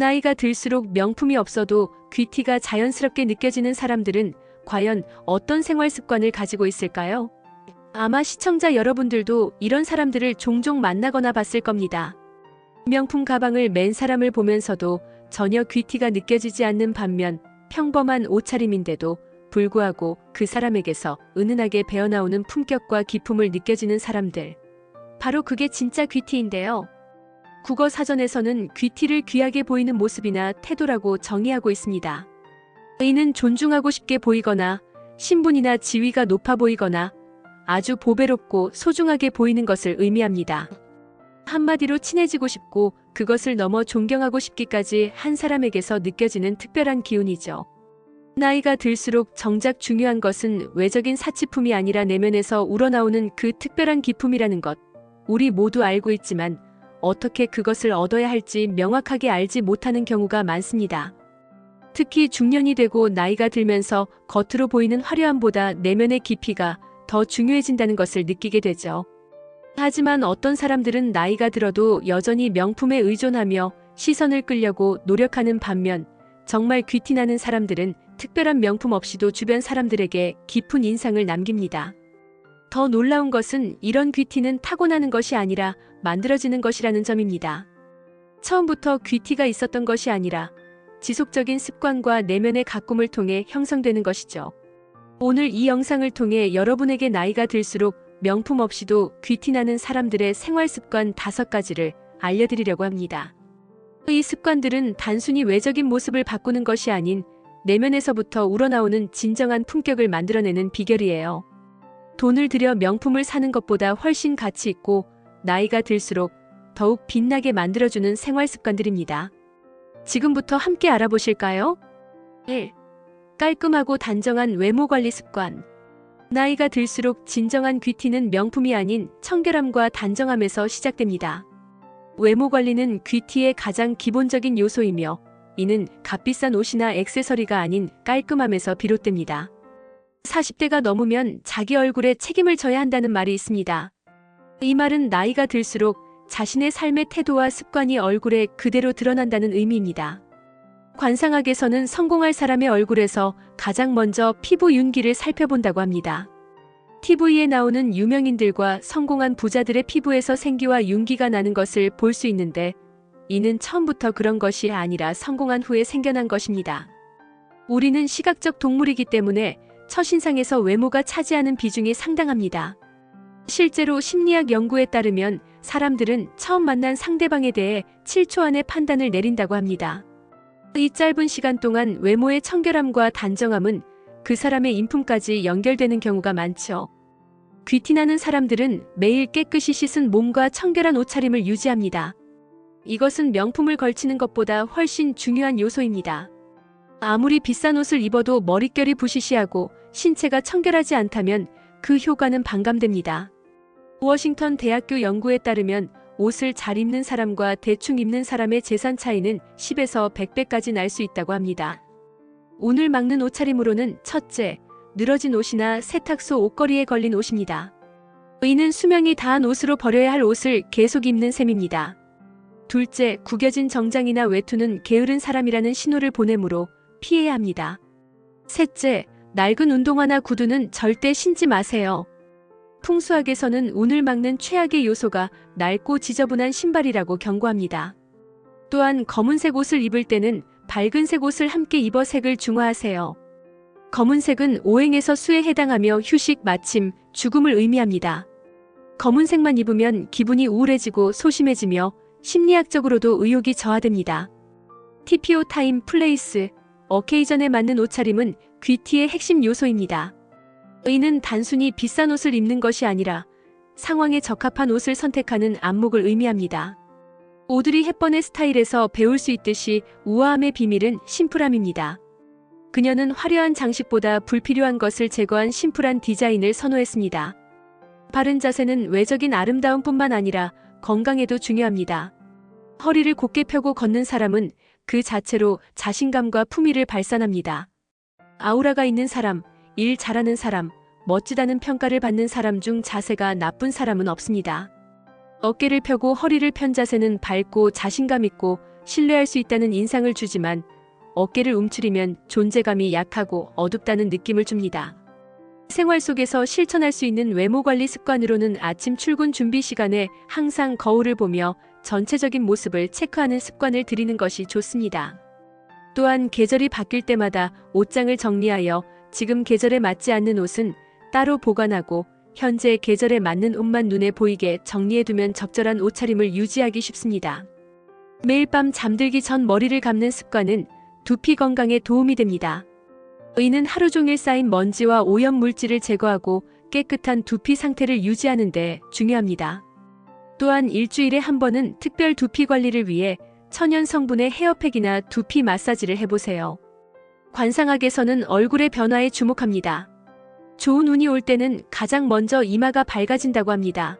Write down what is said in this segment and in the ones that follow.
나이가 들수록 명품이 없어도 귀티가 자연스럽게 느껴지는 사람들은 과연 어떤 생활 습관을 가지고 있을까요? 아마 시청자 여러분들도 이런 사람들을 종종 만나거나 봤을 겁니다. 명품 가방을 맨 사람을 보면서도 전혀 귀티가 느껴지지 않는 반면 평범한 옷차림인데도 불구하고 그 사람에게서 은은하게 배어나오는 품격과 기품을 느껴지는 사람들. 바로 그게 진짜 귀티인데요. 국어 사전에서는 귀티를 귀하게 보이는 모습이나 태도라고 정의하고 있습니다. 이는 존중하고 싶게 보이거나 신분이나 지위가 높아 보이거나 아주 보배롭고 소중하게 보이는 것을 의미합니다. 한마디로 친해지고 싶고 그것을 넘어 존경하고 싶기까지 한 사람에게서 느껴지는 특별한 기운이죠. 나이가 들수록 정작 중요한 것은 외적인 사치품이 아니라 내면에서 우러나오는 그 특별한 기품이라는 것. 우리 모두 알고 있지만 어떻게 그것을 얻어야 할지 명확하게 알지 못하는 경우가 많습니다. 특히 중년이 되고 나이가 들면서 겉으로 보이는 화려함보다 내면의 깊이가 더 중요해진다는 것을 느끼게 되죠. 하지만 어떤 사람들은 나이가 들어도 여전히 명품에 의존하며 시선을 끌려고 노력하는 반면 정말 귀티나는 사람들은 특별한 명품 없이도 주변 사람들에게 깊은 인상을 남깁니다. 더 놀라운 것은 이런 귀티는 타고나는 것이 아니라 만들어지는 것이라는 점입니다. 처음부터 귀티가 있었던 것이 아니라 지속적인 습관과 내면의 가꿈을 통해 형성되는 것이죠. 오늘 이 영상을 통해 여러분에게 나이가 들수록 명품 없이도 귀티나는 사람들의 생활 습관 다섯 가지를 알려드리려고 합니다. 이 습관들은 단순히 외적인 모습을 바꾸는 것이 아닌 내면에서부터 우러나오는 진정한 품격을 만들어내는 비결이에요. 돈을 들여 명품을 사는 것보다 훨씬 가치 있고 나이가 들수록 더욱 빛나게 만들어주는 생활 습관들입니다. 지금부터 함께 알아보실까요? 1. 깔끔하고 단정한 외모 관리 습관. 나이가 들수록 진정한 귀티는 명품이 아닌 청결함과 단정함에서 시작됩니다. 외모 관리는 귀티의 가장 기본적인 요소이며 이는 값비싼 옷이나 액세서리가 아닌 깔끔함에서 비롯됩니다. 40대가 넘으면 자기 얼굴에 책임을 져야 한다는 말이 있습니다. 이 말은 나이가 들수록 자신의 삶의 태도와 습관이 얼굴에 그대로 드러난다는 의미입니다. 관상학에서는 성공할 사람의 얼굴에서 가장 먼저 피부 윤기를 살펴본다고 합니다. TV에 나오는 유명인들과 성공한 부자들의 피부에서 생기와 윤기가 나는 것을 볼 수 있는데 이는 처음부터 그런 것이 아니라 성공한 후에 생겨난 것입니다. 우리는 시각적 동물이기 때문에 첫인상에서 외모가 차지하는 비중이 상당합니다. 실제로 심리학 연구에 따르면 사람들은 처음 만난 상대방에 대해 7초 안에 판단을 내린다고 합니다. 이 짧은 시간 동안 외모의 청결함과 단정함은 그 사람의 인품까지 연결되는 경우가 많죠. 귀티나는 사람들은 매일 깨끗이 씻은 몸과 청결한 옷차림을 유지합니다. 이것은 명품을 걸치는 것보다 훨씬 중요한 요소입니다. 아무리 비싼 옷을 입어도 머릿결이 부시시하고 신체가 청결하지 않다면 그 효과는 반감됩니다. 워싱턴 대학교 연구에 따르면 옷을 잘 입는 사람과 대충 입는 사람의 재산 차이는 10에서 100배까지 날 수 있다고 합니다. 오늘 막는 옷차림으로는 첫째, 늘어진 옷이나 세탁소 옷걸이에 걸린 옷입니다. 이는 수명이 다한 옷으로 버려야 할 옷을 계속 입는 셈입니다. 둘째, 구겨진 정장이나 외투는 게으른 사람이라는 신호를 보내므로 피해야 합니다. 셋째, 낡은 운동화나 구두는 절대 신지 마세요. 풍수학에서는 운을 막는 최악의 요소가 낡고 지저분한 신발이라고 경고합니다. 또한 검은색 옷을 입을 때는 밝은색 옷을 함께 입어 색을 중화하세요. 검은색은 오행에서 수에 해당하며 휴식, 마침, 죽음을 의미합니다. 검은색만 입으면 기분이 우울해지고 소심해지며 심리학적으로도 의욕이 저하됩니다. TPO 타임 플레이스, 어케이전에 맞는 옷차림은 귀티의 핵심 요소입니다. 의는 단순히 비싼 옷을 입는 것이 아니라 상황에 적합한 옷을 선택하는 안목을 의미합니다. 오드리 헵번의 스타일에서 배울 수 있듯이 우아함의 비밀은 심플함입니다. 그녀는 화려한 장식보다 불필요한 것을 제거한 심플한 디자인을 선호했습니다. 바른 자세는 외적인 아름다움뿐만 아니라 건강에도 중요합니다. 허리를 곧게 펴고 걷는 사람은 그 자체로 자신감과 품위를 발산합니다. 아우라가 있는 사람, 일 잘하는 사람, 멋지다는 평가를 받는 사람 중 자세가 나쁜 사람은 없습니다. 어깨를 펴고 허리를 편 자세는 밝고 자신감 있고 신뢰할 수 있다는 인상을 주지만 어깨를 움츠리면 존재감이 약하고 어둡다는 느낌을 줍니다. 생활 속에서 실천할 수 있는 외모 관리 습관으로는 아침 출근 준비 시간에 항상 거울을 보며 전체적인 모습을 체크하는 습관을 들이는 것이 좋습니다. 또한 계절이 바뀔 때마다 옷장을 정리하여 지금 계절에 맞지 않는 옷은 따로 보관하고 현재 계절에 맞는 옷만 눈에 보이게 정리해두면 적절한 옷차림을 유지하기 쉽습니다. 매일 밤 잠들기 전 머리를 감는 습관은 두피 건강에 도움이 됩니다. 의는 하루 종일 쌓인 먼지와 오염 물질을 제거하고 깨끗한 두피 상태를 유지하는 데 중요합니다. 또한 일주일에 한 번은 특별 두피 관리를 위해 천연 성분의 헤어팩이나 두피 마사지를 해보세요. 관상학에서는 얼굴의 변화에 주목합니다. 좋은 운이 올 때는 가장 먼저 이마가 밝아진다고 합니다.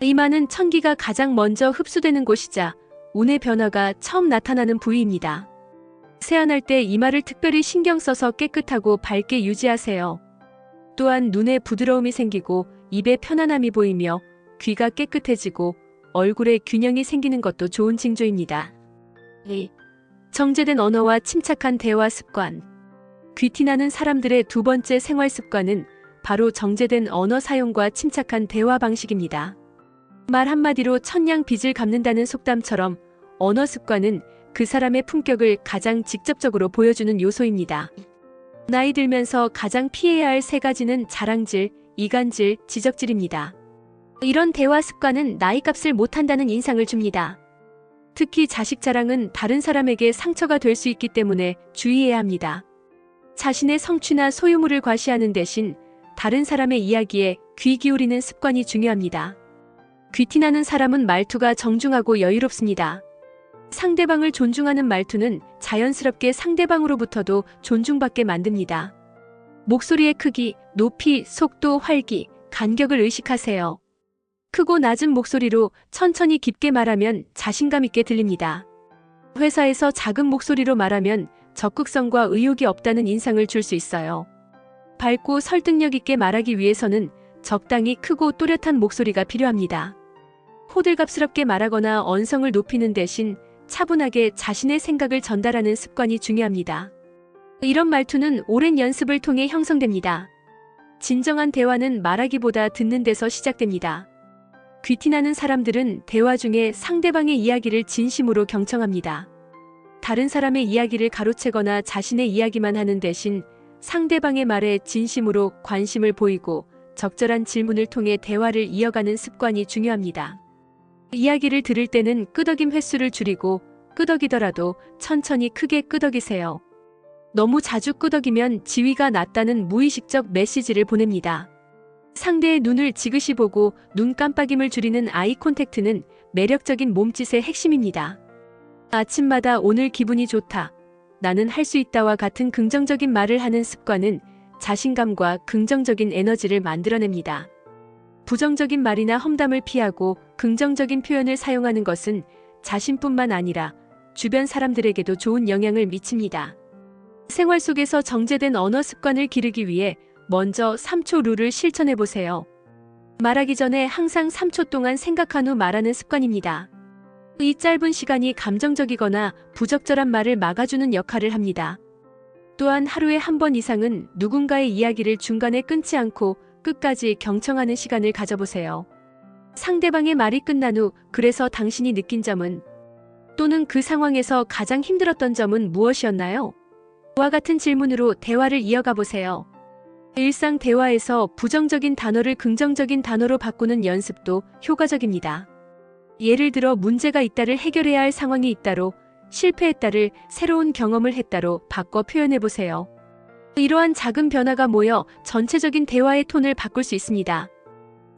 이마는 천기가 가장 먼저 흡수되는 곳이자 운의 변화가 처음 나타나는 부위입니다. 세안할 때 이마를 특별히 신경 써서 깨끗하고 밝게 유지하세요. 또한 눈에 부드러움이 생기고 입에 편안함이 보이며 귀가 깨끗해지고 얼굴에 균형이 생기는 것도 좋은 징조입니다. 2. 정제된 언어와 침착한 대화 습관. 귀티나는 사람들의 두 번째 생활 습관은 바로 정제된 언어 사용과 침착한 대화 방식입니다. 말 한마디로 천냥 빚을 갚는다는 속담처럼 언어 습관은 그 사람의 품격을 가장 직접적으로 보여주는 요소입니다. 나이 들면서 가장 피해야 할 세 가지는 자랑질, 이간질, 지적질입니다. 이런 대화 습관은 나이 값을 못한다는 인상을 줍니다. 특히 자식 자랑은 다른 사람에게 상처가 될 수 있기 때문에 주의해야 합니다. 자신의 성취나 소유물을 과시하는 대신 다른 사람의 이야기에 귀 기울이는 습관이 중요합니다. 귀티나는 사람은 말투가 정중하고 여유롭습니다. 상대방을 존중하는 말투는 자연스럽게 상대방으로부터도 존중받게 만듭니다. 목소리의 크기, 높이, 속도, 활기, 간격을 의식하세요. 크고 낮은 목소리로 천천히 깊게 말하면 자신감 있게 들립니다. 회사에서 작은 목소리로 말하면 적극성과 의욕이 없다는 인상을 줄 수 있어요. 밝고 설득력 있게 말하기 위해서는 적당히 크고 또렷한 목소리가 필요합니다. 호들갑스럽게 말하거나 언성을 높이는 대신 차분하게 자신의 생각을 전달하는 습관이 중요합니다. 이런 말투는 오랜 연습을 통해 형성됩니다. 진정한 대화는 말하기보다 듣는 데서 시작됩니다. 귀티나는 사람들은 대화 중에 상대방의 이야기를 진심으로 경청합니다. 다른 사람의 이야기를 가로채거나 자신의 이야기만 하는 대신 상대방의 말에 진심으로 관심을 보이고 적절한 질문을 통해 대화를 이어가는 습관이 중요합니다. 이야기를 들을 때는 끄덕임 횟수를 줄이고 끄덕이더라도 천천히 크게 끄덕이세요. 너무 자주 끄덕이면 지위가 낮다는 무의식적 메시지를 보냅니다. 상대의 눈을 지그시 보고 눈 깜빡임을 줄이는 아이 콘택트는 매력적인 몸짓의 핵심입니다. 아침마다 오늘 기분이 좋다. 나는 할 수 있다와 같은 긍정적인 말을 하는 습관은 자신감과 긍정적인 에너지를 만들어냅니다. 부정적인 말이나 험담을 피하고 긍정적인 표현을 사용하는 것은 자신뿐만 아니라 주변 사람들에게도 좋은 영향을 미칩니다. 생활 속에서 정제된 언어 습관을 기르기 위해 먼저 3초 룰을 실천해 보세요. 말하기 전에 항상 3초 동안 생각한 후 말하는 습관입니다. 이 짧은 시간이 감정적이거나 부적절한 말을 막아주는 역할을 합니다. 또한 하루에 한 번 이상은 누군가의 이야기를 중간에 끊지 않고 끝까지 경청하는 시간을 가져보세요. 상대방의 말이 끝난 후 그래서 당신이 느낀 점은 또는 그 상황에서 가장 힘들었던 점은 무엇이었나요? 와 같은 질문으로 대화를 이어가 보세요. 일상 대화에서 부정적인 단어를 긍정적인 단어로 바꾸는 연습도 효과적입니다. 예를 들어 문제가 있다를 해결해야 할 상황이 있다로 실패했다를 새로운 경험을 했다로 바꿔 표현해 보세요. 이러한 작은 변화가 모여 전체적인 대화의 톤을 바꿀 수 있습니다.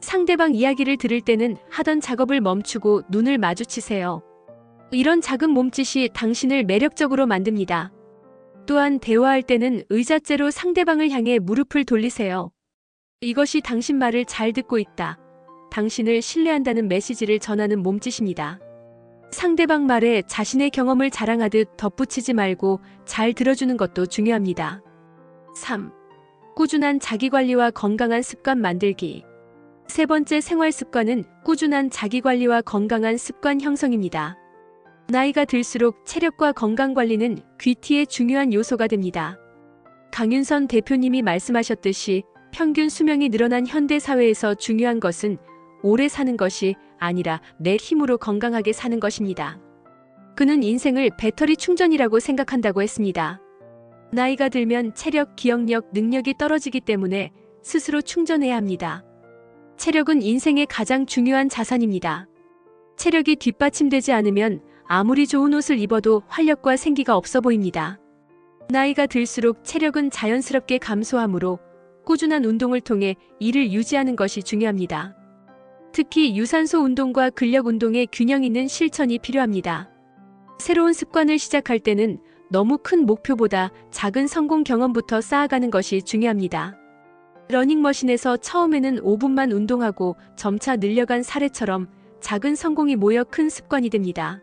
상대방 이야기를 들을 때는 하던 작업을 멈추고 눈을 마주치세요. 이런 작은 몸짓이 당신을 매력적으로 만듭니다. 또한 대화할 때는 의자째로 상대방을 향해 무릎을 돌리세요. 이것이 당신 말을 잘 듣고 있다. 당신을 신뢰한다는 메시지를 전하는 몸짓입니다. 상대방 말에 자신의 경험을 자랑하듯 덧붙이지 말고 잘 들어주는 것도 중요합니다. 3. 꾸준한 자기관리와 건강한 습관 만들기. 세 번째 생활 습관은 꾸준한 자기관리와 건강한 습관 형성입니다. 나이가 들수록 체력과 건강 관리는 귀티의 중요한 요소가 됩니다. 강윤선 대표님이 말씀하셨듯이 평균 수명이 늘어난 현대 사회에서 중요한 것은 오래 사는 것이 아니라 내 힘으로 건강하게 사는 것입니다. 그는 인생을 배터리 충전이라고 생각한다고 했습니다. 나이가 들면 체력, 기억력, 능력이 떨어지기 때문에 스스로 충전해야 합니다. 체력은 인생의 가장 중요한 자산입니다. 체력이 뒷받침되지 않으면 아무리 좋은 옷을 입어도 활력과 생기가 없어 보입니다. 나이가 들수록 체력은 자연스럽게 감소하므로 꾸준한 운동을 통해 이를 유지하는 것이 중요합니다. 특히 유산소 운동과 근력 운동의 균형 있는 실천이 필요합니다. 새로운 습관을 시작할 때는 너무 큰 목표보다 작은 성공 경험부터 쌓아가는 것이 중요합니다. 러닝머신에서 처음에는 5분만 운동하고 점차 늘려간 사례처럼 작은 성공이 모여 큰 습관이 됩니다.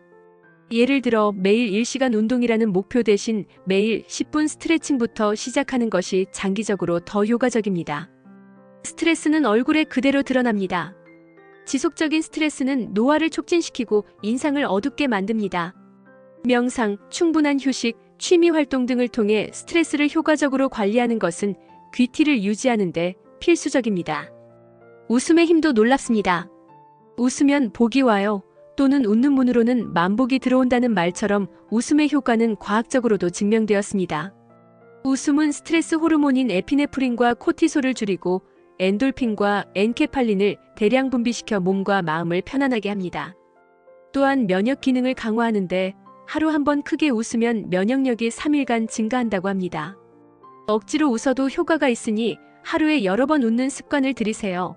예를 들어 매일 1시간 운동이라는 목표 대신 매일 10분 스트레칭부터 시작하는 것이 장기적으로 더 효과적입니다. 스트레스는 얼굴에 그대로 드러납니다. 지속적인 스트레스는 노화를 촉진시키고 인상을 어둡게 만듭니다. 명상, 충분한 휴식, 취미 활동 등을 통해 스트레스를 효과적으로 관리하는 것은 귀티를 유지하는 데 필수적입니다. 웃음의 힘도 놀랍습니다. 웃으면 복이 와요. 또는 웃는 문으로는 만복이 들어온다는 말처럼 웃음의 효과는 과학적으로도 증명되었습니다. 웃음은 스트레스 호르몬인 에피네프린과 코티솔을 줄이고 엔돌핀과 엔케팔린을 대량 분비시켜 몸과 마음을 편안하게 합니다. 또한 면역 기능을 강화하는데 하루 한 번 크게 웃으면 면역력이 3일간 증가한다고 합니다. 억지로 웃어도 효과가 있으니 하루에 여러 번 웃는 습관을 들이세요.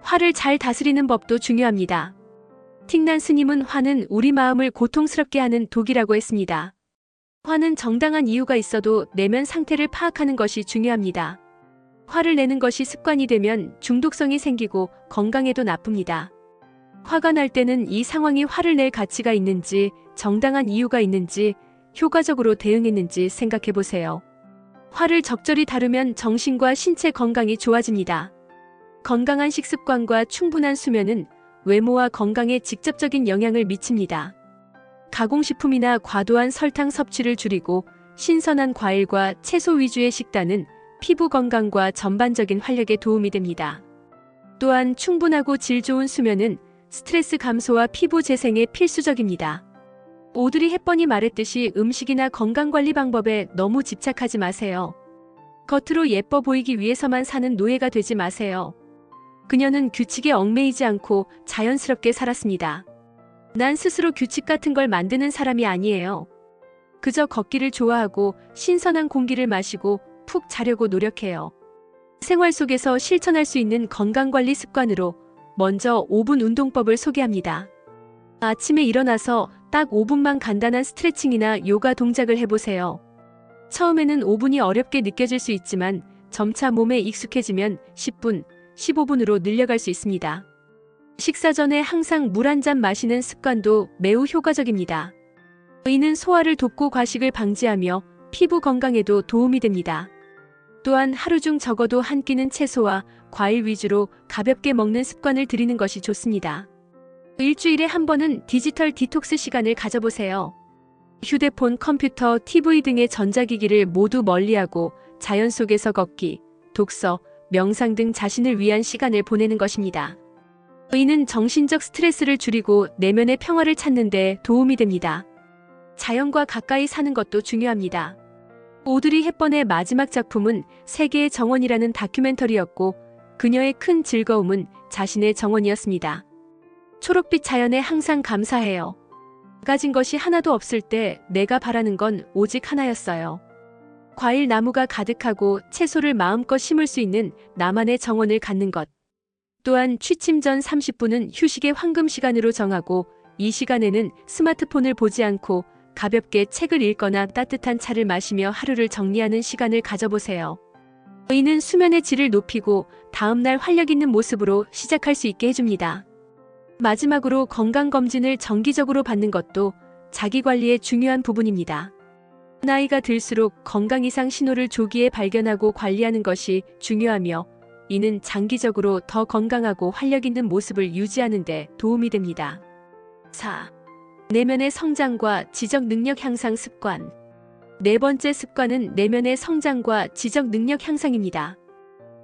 화를 잘 다스리는 법도 중요합니다. 틱난 스님은 화는 우리 마음을 고통스럽게 하는 독이라고 했습니다. 화는 정당한 이유가 있어도 내면 상태를 파악하는 것이 중요합니다. 화를 내는 것이 습관이 되면 중독성이 생기고 건강에도 나쁩니다. 화가 날 때는 이 상황이 화를 낼 가치가 있는지, 정당한 이유가 있는지, 효과적으로 대응했는지 생각해 보세요. 화를 적절히 다루면 정신과 신체 건강이 좋아집니다. 건강한 식습관과 충분한 수면은 외모와 건강에 직접적인 영향을 미칩니다. 가공식품이나 과도한 설탕 섭취를 줄이고 신선한 과일과 채소 위주의 식단은 피부 건강과 전반적인 활력에 도움이 됩니다. 또한 충분하고 질 좋은 수면은 스트레스 감소와 피부 재생에 필수적입니다. 오드리 헵번이 말했듯이 음식이나 건강관리 방법에 너무 집착하지 마세요. 겉으로 예뻐 보이기 위해서만 사는 노예가 되지 마세요. 그녀는 규칙에 얽매이지 않고 자연스럽게 살았습니다. 난 스스로 규칙 같은 걸 만드는 사람이 아니에요. 그저 걷기를 좋아하고 신선한 공기를 마시고 푹 자려고 노력해요. 생활 속에서 실천할 수 있는 건강관리 습관으로 먼저 5분 운동법을 소개합니다. 아침에 일어나서 딱 5분만 간단한 스트레칭이나 요가 동작을 해보세요. 처음에는 5분이 어렵게 느껴질 수 있지만 점차 몸에 익숙해지면 10분, 15분으로 늘려갈 수 있습니다. 식사 전에 항상 물 한 잔 마시는 습관도 매우 효과적입니다. 이는 소화를 돕고 과식을 방지하며 피부 건강에도 도움이 됩니다. 또한 하루 중 적어도 한 끼는 채소와 과일 위주로 가볍게 먹는 습관을 들이는 것이 좋습니다. 일주일에 한 번은 디지털 디톡스 시간을 가져보세요. 휴대폰, 컴퓨터, TV 등의 전자기기를 모두 멀리하고 자연 속에서 걷기, 독서, 명상 등 자신을 위한 시간을 보내는 것입니다. 이는 정신적 스트레스를 줄이고 내면의 평화를 찾는 데 도움이 됩니다. 자연과 가까이 사는 것도 중요합니다. 오드리 헵번의 마지막 작품은 세계의 정원이라는 다큐멘터리였고 그녀의 큰 즐거움은 자신의 정원이었습니다. 초록빛 자연에 항상 감사해요. 가진 것이 하나도 없을 때 내가 바라는 건 오직 하나였어요. 과일 나무가 가득하고 채소를 마음껏 심을 수 있는 나만의 정원을 갖는 것. 또한 취침 전 30분은 휴식의 황금 시간으로 정하고 이 시간에는 스마트폰을 보지 않고 가볍게 책을 읽거나 따뜻한 차를 마시며 하루를 정리하는 시간을 가져보세요. 이는 수면의 질을 높이고 다음날 활력 있는 모습으로 시작할 수 있게 해줍니다. 마지막으로 건강검진을 정기적으로 받는 것도 자기관리의 중요한 부분입니다. 나이가 들수록 건강 이상 신호를 조기에 발견하고 관리하는 것이 중요하며 이는 장기적으로 더 건강하고 활력 있는 모습을 유지하는 데 도움이 됩니다. 4. 내면의 성장과 지적 능력 향상 습관. 네 번째 습관은 내면의 성장과 지적 능력 향상입니다.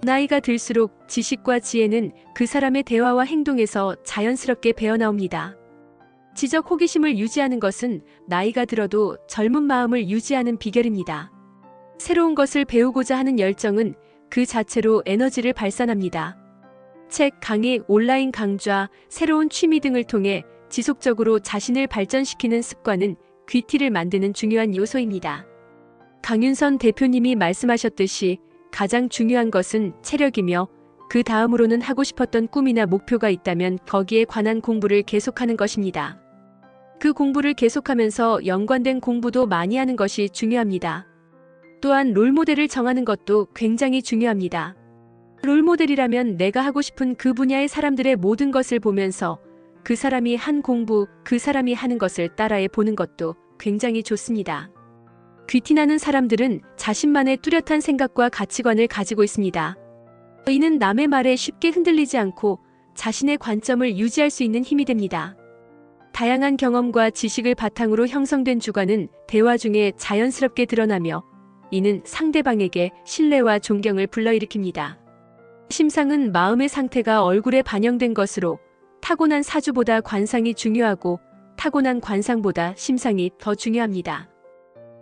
나이가 들수록 지식과 지혜는 그 사람의 대화와 행동에서 자연스럽게 배어나옵니다. 지적 호기심을 유지하는 것은 나이가 들어도 젊은 마음을 유지하는 비결입니다. 새로운 것을 배우고자 하는 열정은 그 자체로 에너지를 발산합니다. 책, 강의, 온라인 강좌, 새로운 취미 등을 통해 지속적으로 자신을 발전시키는 습관은 귀티를 만드는 중요한 요소입니다. 강윤선 대표님이 말씀하셨듯이 가장 중요한 것은 체력이며 그 다음으로는 하고 싶었던 꿈이나 목표가 있다면 거기에 관한 공부를 계속하는 것입니다. 그 공부를 계속하면서 연관된 공부도 많이 하는 것이 중요합니다. 또한 롤모델을 정하는 것도 굉장히 중요합니다. 롤모델이라면 내가 하고 싶은 그 분야의 사람들의 모든 것을 보면서 그 사람이 한 공부, 그 사람이 하는 것을 따라해 보는 것도 굉장히 좋습니다. 귀티나는 사람들은 자신만의 뚜렷한 생각과 가치관을 가지고 있습니다. 이는 남의 말에 쉽게 흔들리지 않고 자신의 관점을 유지할 수 있는 힘이 됩니다. 다양한 경험과 지식을 바탕으로 형성된 주관은 대화 중에 자연스럽게 드러나며 이는 상대방에게 신뢰와 존경을 불러일으킵니다. 심상은 마음의 상태가 얼굴에 반영된 것으로 타고난 사주보다 관상이 중요하고 타고난 관상보다 심상이 더 중요합니다.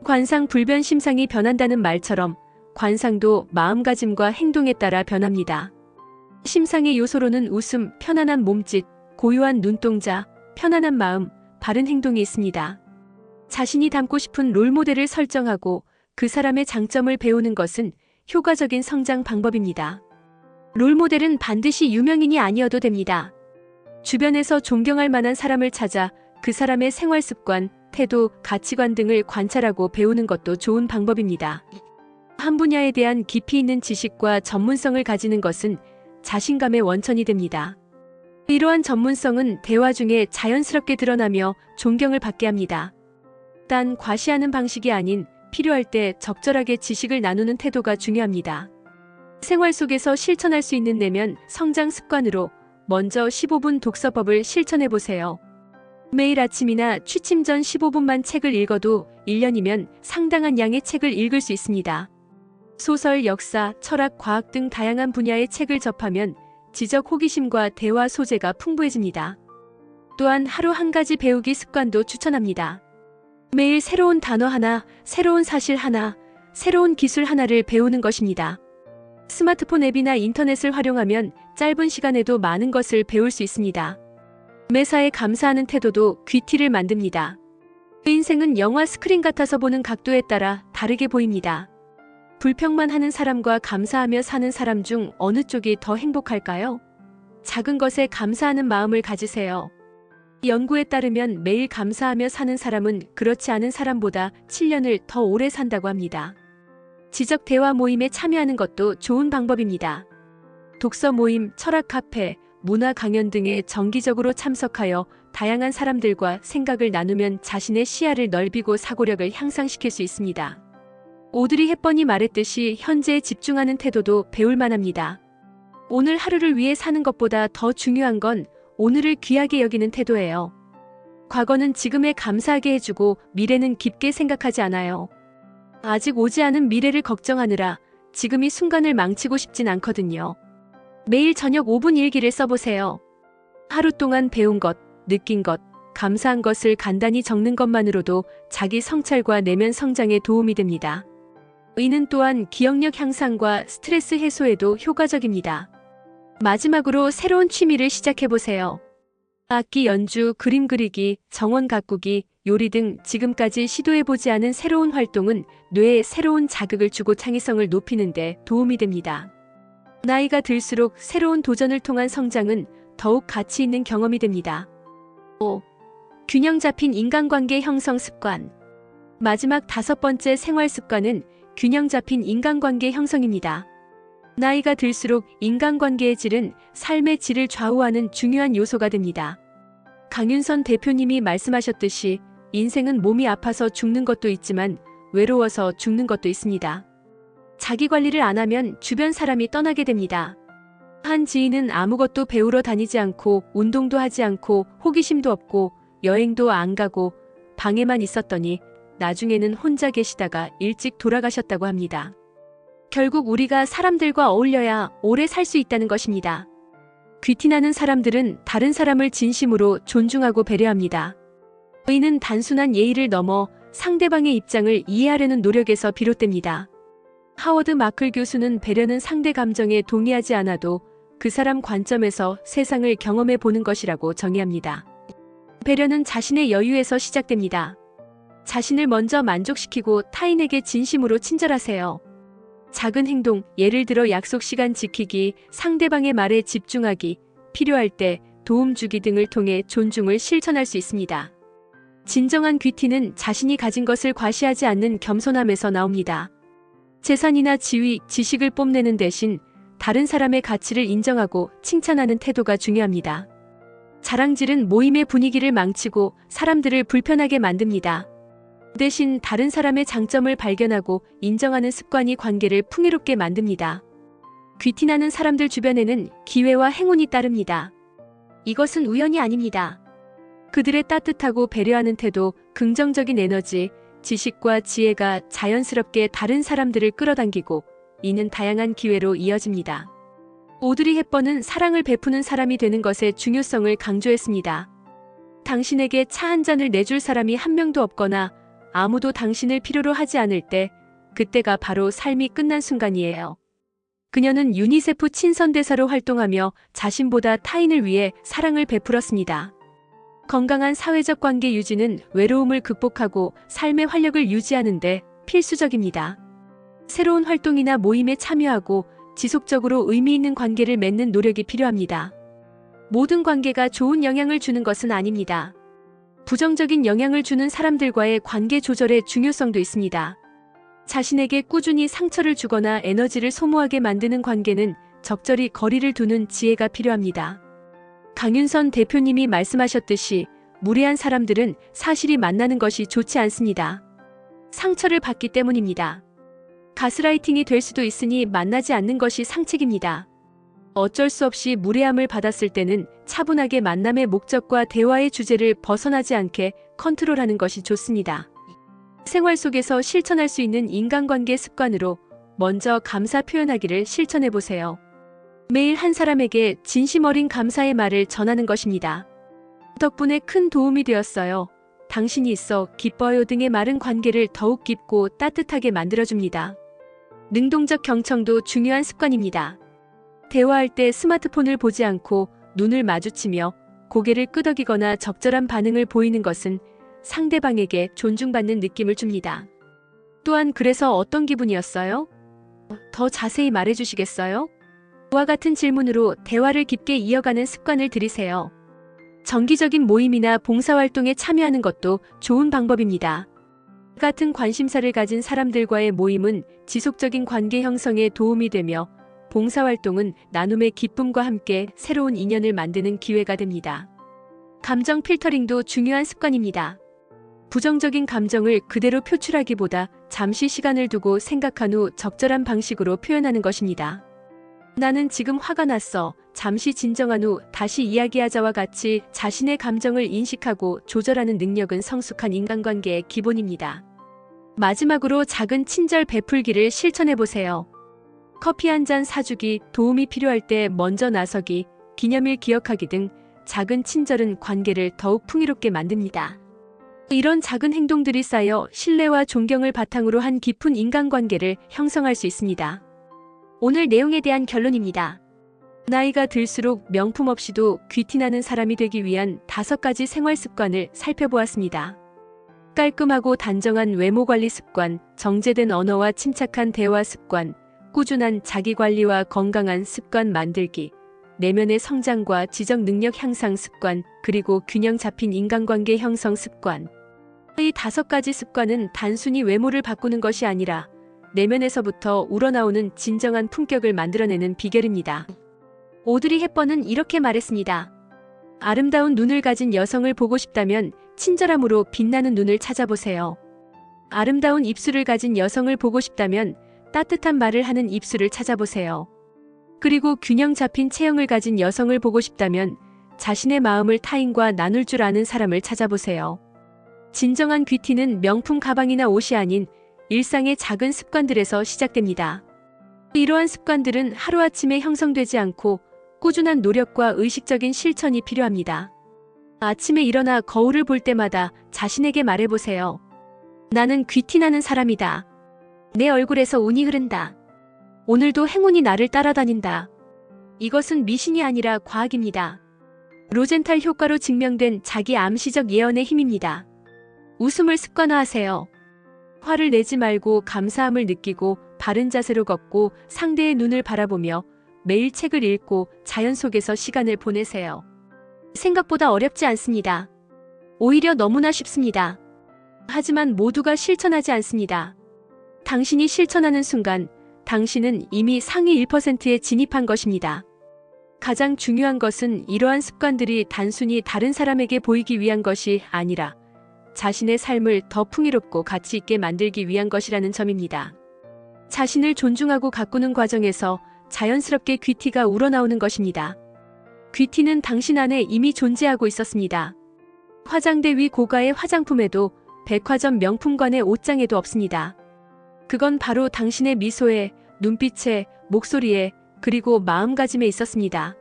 관상 불변 심상이 변한다는 말처럼 관상도 마음가짐과 행동에 따라 변합니다. 심상의 요소로는 웃음, 편안한 몸짓, 고요한 눈동자, 편안한 마음, 바른 행동이 있습니다. 자신이 닮고 싶은 롤모델을 설정하고 그 사람의 장점을 배우는 것은 효과적인 성장 방법입니다. 롤모델은 반드시 유명인이 아니어도 됩니다. 주변에서 존경할 만한 사람을 찾아 그 사람의 생활 습관, 태도, 가치관 등을 관찰하고 배우는 것도 좋은 방법입니다. 한 분야에 대한 깊이 있는 지식과 전문성을 가지는 것은 자신감의 원천이 됩니다. 이러한 전문성은 대화 중에 자연스럽게 드러나며 존경을 받게 합니다. 단 과시하는 방식이 아닌 필요할 때 적절하게 지식을 나누는 태도가 중요합니다. 생활 속에서 실천할 수 있는 내면 성장 습관으로 먼저 15분 독서법을 실천해 보세요. 매일 아침이나 취침 전 15분만 책을 읽어도 1년이면 상당한 양의 책을 읽을 수 있습니다. 소설, 역사, 철학, 과학 등 다양한 분야의 책을 접하면 지적 호기심과 대화 소재가 풍부해집니다. 또한 하루 한 가지 배우기 습관도 추천합니다. 매일 새로운 단어 하나, 새로운 사실 하나, 새로운 기술 하나를 배우는 것입니다. 스마트폰 앱이나 인터넷을 활용하면 짧은 시간에도 많은 것을 배울 수 있습니다. 매사에 감사하는 태도도 귀티를 만듭니다. 인생은 영화 스크린 같아서 보는 각도에 따라 다르게 보입니다. 불평만 하는 사람과 감사하며 사는 사람 중 어느 쪽이 더 행복할까요? 작은 것에 감사하는 마음을 가지세요. 연구에 따르면 매일 감사하며 사는 사람은 그렇지 않은 사람보다 7년을 더 오래 산다고 합니다. 지적 대화 모임에 참여하는 것도 좋은 방법입니다. 독서 모임, 철학 카페, 문화 강연 등에 정기적으로 참석하여 다양한 사람들과 생각을 나누면 자신의 시야를 넓이고 사고력을 향상시킬 수 있습니다. 오드리 헵번이 말했듯이 현재에 집중하는 태도도 배울 만합니다. 오늘 하루를 위해 사는 것보다 더 중요한 건 오늘을 귀하게 여기는 태도예요. 과거는 지금에 감사하게 해주고 미래는 깊게 생각하지 않아요. 아직 오지 않은 미래를 걱정하느라 지금 이 순간을 망치고 싶진 않거든요. 매일 저녁 5분 일기를 써보세요. 하루 동안 배운 것, 느낀 것, 감사한 것을 간단히 적는 것만으로도 자기 성찰과 내면 성장에 도움이 됩니다. 이는 또한 기억력 향상과 스트레스 해소에도 효과적입니다. 마지막으로 새로운 취미를 시작해보세요. 악기 연주, 그림 그리기, 정원 가꾸기, 요리 등 지금까지 시도해보지 않은 새로운 활동은 뇌에 새로운 자극을 주고 창의성을 높이는데 도움이 됩니다. 나이가 들수록 새로운 도전을 통한 성장은 더욱 가치 있는 경험이 됩니다. 5. 균형 잡힌 인간관계 형성 습관. 마지막 다섯 번째 생활 습관은 균형 잡힌 인간관계 형성입니다. 나이가 들수록 인간관계의 질은 삶의 질을 좌우하는 중요한 요소가 됩니다. 강윤선 대표님이 말씀하셨듯이 인생은 몸이 아파서 죽는 것도 있지만 외로워서 죽는 것도 있습니다. 자기 관리를 안 하면 주변 사람이 떠나게 됩니다. 한 지인은 아무것도 배우러 다니지 않고 운동도 하지 않고 호기심도 없고 여행도 안 가고 방에만 있었더니 나중에는 혼자 계시다가 일찍 돌아가셨다고 합니다. 결국 우리가 사람들과 어울려야 오래 살 수 있다는 것입니다. 귀티나는 사람들은 다른 사람을 진심으로 존중하고 배려합니다. 이는 단순한 예의를 넘어 상대방의 입장을 이해하려는 노력에서 비롯됩니다. 하워드 마클 교수는 배려는 상대 감정에 동의하지 않아도 그 사람 관점에서 세상을 경험해 보는 것이라고 정의합니다. 배려는 자신의 여유에서 시작됩니다. 자신을 먼저 만족시키고 타인에게 진심으로 친절하세요. 작은 행동, 예를 들어 약속 시간 지키기, 상대방의 말에 집중하기, 필요할 때 도움 주기 등을 통해 존중을 실천할 수 있습니다. 진정한 귀티는 자신이 가진 것을 과시하지 않는 겸손함에서 나옵니다. 재산이나 지위, 지식을 뽐내는 대신 다른 사람의 가치를 인정하고 칭찬하는 태도가 중요합니다. 자랑질은 모임의 분위기를 망치고 사람들을 불편하게 만듭니다. 대신 다른 사람의 장점을 발견하고 인정하는 습관이 관계를 풍요롭게 만듭니다. 귀티나는 사람들 주변에는 기회와 행운이 따릅니다. 이것은 우연이 아닙니다. 그들의 따뜻하고 배려하는 태도, 긍정적인 에너지, 지식과 지혜가 자연스럽게 다른 사람들을 끌어당기고 이는 다양한 기회로 이어집니다. 오드리 헵번은 사랑을 베푸는 사람이 되는 것의 중요성을 강조했습니다. 당신에게 차 한 잔을 내줄 사람이 한 명도 없거나 아무도 당신을 필요로 하지 않을 때 그때가 바로 삶이 끝난 순간이에요. 그녀는 유니세프 친선대사로 활동하며 자신보다 타인을 위해 사랑을 베풀었습니다. 건강한 사회적 관계 유지는 외로움을 극복하고 삶의 활력을 유지하는 데 필수적입니다. 새로운 활동이나 모임에 참여하고 지속적으로 의미 있는 관계를 맺는 노력이 필요합니다. 모든 관계가 좋은 영향을 주는 것은 아닙니다. 부정적인 영향을 주는 사람들과의 관계 조절의 중요성도 있습니다. 자신에게 꾸준히 상처를 주거나 에너지를 소모하게 만드는 관계는 적절히 거리를 두는 지혜가 필요합니다. 강윤선 대표님이 말씀하셨듯이 무례한 사람들은 사실이 만나는 것이 좋지 않습니다. 상처를 받기 때문입니다. 가스라이팅이 될 수도 있으니 만나지 않는 것이 상책입니다. 어쩔 수 없이 무례함을 받았을 때는 차분하게 만남의 목적과 대화의 주제를 벗어나지 않게 컨트롤하는 것이 좋습니다. 생활 속에서 실천할 수 있는 인간관계 습관으로 먼저 감사 표현하기를 실천해 보세요. 매일 한 사람에게 진심 어린 감사의 말을 전하는 것입니다. 덕분에 큰 도움이 되었어요. 당신이 있어 기뻐요 등의 말은 관계를 더욱 깊고 따뜻하게 만들어줍니다. 능동적 경청도 중요한 습관입니다. 대화할 때 스마트폰을 보지 않고 눈을 마주치며 고개를 끄덕이거나 적절한 반응을 보이는 것은 상대방에게 존중받는 느낌을 줍니다. 또한 그래서 어떤 기분이었어요? 더 자세히 말해주시겠어요? 와 같은 질문으로 대화를 깊게 이어가는 습관을 들이세요. 정기적인 모임이나 봉사활동에 참여하는 것도 좋은 방법입니다. 같은 관심사를 가진 사람들과의 모임은 지속적인 관계 형성에 도움이 되며 봉사활동은 나눔의 기쁨과 함께 새로운 인연을 만드는 기회가 됩니다. 감정 필터링도 중요한 습관입니다. 부정적인 감정을 그대로 표출하기보다 잠시 시간을 두고 생각한 후 적절한 방식으로 표현하는 것입니다. 나는 지금 화가 났어. 잠시 진정한 후 다시 이야기하자와 같이 자신의 감정을 인식하고 조절하는 능력은 성숙한 인간관계의 기본입니다. 마지막으로 작은 친절 베풀기를 실천해 보세요. 커피 한 잔 사주기, 도움이 필요할 때 먼저 나서기, 기념일 기억하기 등 작은 친절은 관계를 더욱 풍요롭게 만듭니다. 이런 작은 행동들이 쌓여 신뢰와 존경을 바탕으로 한 깊은 인간관계를 형성할 수 있습니다. 오늘 내용에 대한 결론입니다. 나이가 들수록 명품 없이도 귀티나는 사람이 되기 위한 다섯 가지 생활 습관을 살펴보았습니다. 깔끔하고 단정한 외모 관리 습관, 정제된 언어와 침착한 대화 습관, 꾸준한 자기 관리와 건강한 습관 만들기, 내면의 성장과 지적 능력 향상 습관, 그리고 균형 잡힌 인간관계 형성 습관. 이 다섯 가지 습관은 단순히 외모를 바꾸는 것이 아니라 내면에서부터 우러나오는 진정한 품격을 만들어내는 비결입니다. 오드리 헵번은 이렇게 말했습니다. 아름다운 눈을 가진 여성을 보고 싶다면 친절함으로 빛나는 눈을 찾아보세요. 아름다운 입술을 가진 여성을 보고 싶다면 따뜻한 말을 하는 입술을 찾아보세요. 그리고 균형 잡힌 체형을 가진 여성을 보고 싶다면 자신의 마음을 타인과 나눌 줄 아는 사람을 찾아보세요. 진정한 귀티는 명품 가방이나 옷이 아닌 일상의 작은 습관들에서 시작됩니다. 이러한 습관들은 하루아침에 형성되지 않고 꾸준한 노력과 의식적인 실천이 필요합니다. 아침에 일어나 거울을 볼 때마다 자신에게 말해보세요. 나는 귀티나는 사람이다. 내 얼굴에서 운이 흐른다. 오늘도 행운이 나를 따라다닌다. 이것은 미신이 아니라 과학입니다. 로젠탈 효과로 증명된 자기 암시적 예언의 힘입니다. 웃음을 습관화하세요. 화를 내지 말고 감사함을 느끼고 바른 자세로 걷고 상대의 눈을 바라보며 매일 책을 읽고 자연 속에서 시간을 보내세요. 생각보다 어렵지 않습니다. 오히려 너무나 쉽습니다. 하지만 모두가 실천하지 않습니다. 당신이 실천하는 순간 당신은 이미 상위 1%에 진입한 것입니다. 가장 중요한 것은 이러한 습관들이 단순히 다른 사람에게 보이기 위한 것이 아니라 자신의 삶을 더 풍요롭고 가치 있게 만들기 위한 것이라는 점입니다. 자신을 존중하고 가꾸는 과정에서 자연스럽게 귀티가 우러나오는 것입니다. 귀티는 당신 안에 이미 존재하고 있었습니다. 화장대 위 고가의 화장품에도 백화점 명품관의 옷장에도 없습니다. 그건 바로 당신의 미소에, 눈빛에, 목소리에, 그리고 마음가짐에 있었습니다.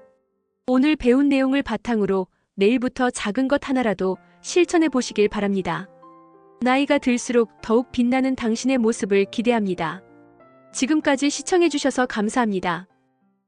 오늘 배운 내용을 바탕으로 내일부터 작은 것 하나라도 실천해 보시길 바랍니다. 나이가 들수록 더욱 빛나는 당신의 모습을 기대합니다. 지금까지 시청해 주셔서 감사합니다.